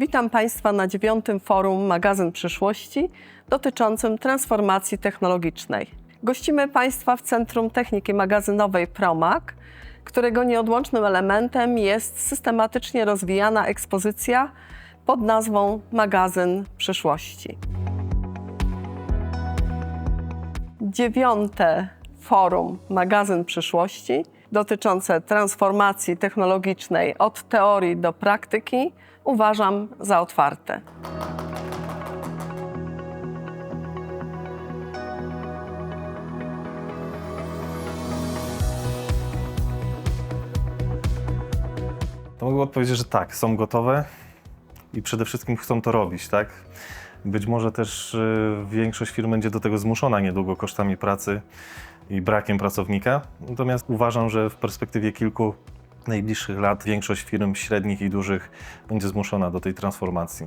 Witam Państwa na dziewiątym forum Magazyn Przyszłości dotyczącym transformacji technologicznej. Gościmy Państwa w Centrum Techniki Magazynowej PROMAG, którego nieodłącznym elementem jest systematycznie rozwijana ekspozycja pod nazwą Magazyn Przyszłości. Dziewiąte forum Magazyn Przyszłości dotyczące transformacji technologicznej od teorii do praktyki uważam za otwarte. To mogę odpowiedzieć, że tak, są gotowe i przede wszystkim chcą to robić, tak? Być może też y, większość firm będzie do tego zmuszona niedługo kosztami pracy i brakiem pracownika. Natomiast uważam, że w perspektywie kilku najbliższych lat większość firm średnich i dużych będzie zmuszona do tej transformacji.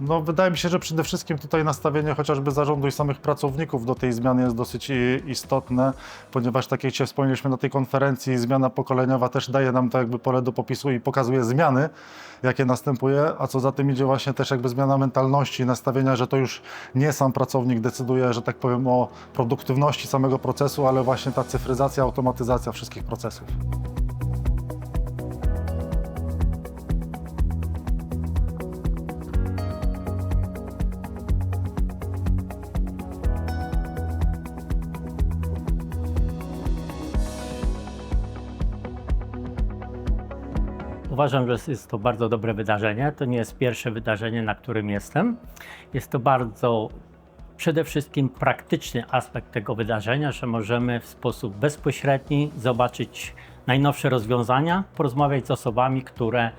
No, wydaje mi się, że przede wszystkim tutaj nastawienie chociażby zarządu i samych pracowników do tej zmiany jest dosyć i- istotne, ponieważ tak jak Cię wspomnieliśmy na tej konferencji, zmiana pokoleniowa też daje nam to jakby pole do popisu i pokazuje zmiany, jakie następuje, a co za tym idzie właśnie też jakby zmiana mentalności, nastawienia, że to już nie sam pracownik decyduje, że tak powiem, o produktywności samego procesu, ale właśnie ta cyfryzacja, automatyzacja wszystkich procesów. Uważam, że jest to bardzo dobre wydarzenie. To nie jest pierwsze wydarzenie, na którym jestem. Jest to bardzo przede wszystkim praktyczny aspekt tego wydarzenia, że możemy w sposób bezpośredni zobaczyć najnowsze rozwiązania, porozmawiać z osobami, które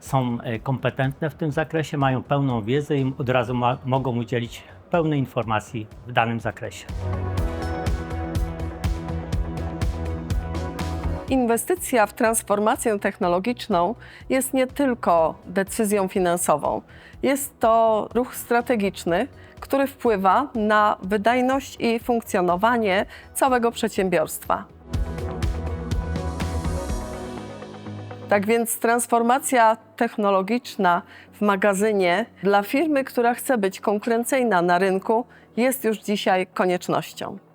są e, kompetentne w tym zakresie, mają pełną wiedzę i od razu ma, mogą udzielić pełnej informacji w danym zakresie. Inwestycja w transformację technologiczną jest nie tylko decyzją finansową, jest to ruch strategiczny, który wpływa na wydajność i funkcjonowanie całego przedsiębiorstwa. Tak więc transformacja technologiczna w magazynie dla firmy, która chce być konkurencyjna na rynku, jest już dzisiaj koniecznością.